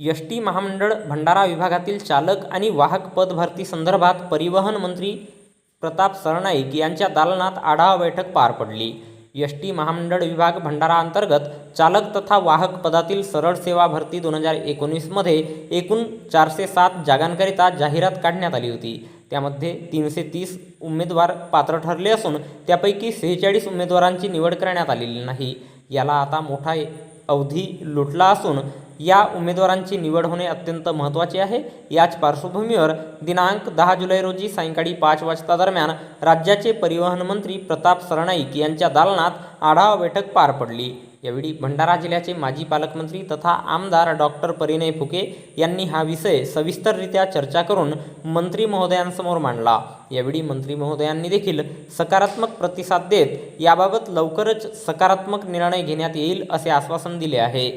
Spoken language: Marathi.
एस टी महामंडळ भंडारा विभागातील चालक आणि वाहक पदभरती संदर्भात परिवहन मंत्री प्रताप सरनाईक यांच्या दालनात आढावा बैठक पार पडली. एस टी महामंडळ विभाग भंडारा अंतर्गत चालक तथा वाहक पदातील सरळ सेवा भरती दोन हजार एकोणीसमध्ये एकूण चारशे सात जागांकरिता जाहिरात काढण्यात आली होती. त्यामध्ये तीनशे तीस उमेदवार पात्र ठरले असून त्यापैकी सेहेचाळीस उमेदवारांची निवड करण्यात आलेली नाही. याला आता मोठा अवधी लुटला असून या उमेदवारांची निवड होणे अत्यंत महत्त्वाचे आहे. याच पार्श्वभूमीवर दिनांक दहा जुलै रोजी सायंकाळी पाच वाजता दरम्यान राज्याचे परिवहन मंत्री प्रताप सरनाईक यांच्या दालनात आढावा बैठक पार पडली. यावेळी भंडारा जिल्ह्याचे माजी पालकमंत्री तथा आमदार डॉक्टर परिणय फुके यांनी हा विषय सविस्तररित्या चर्चा करून मंत्री महोदयांसमोर मांडला. यावेळी मंत्री महोदयांनी देखील सकारात्मक प्रतिसाद देत याबाबत लवकरच सकारात्मक निर्णय घेण्यात येईल असे आश्वासन दिले आहे.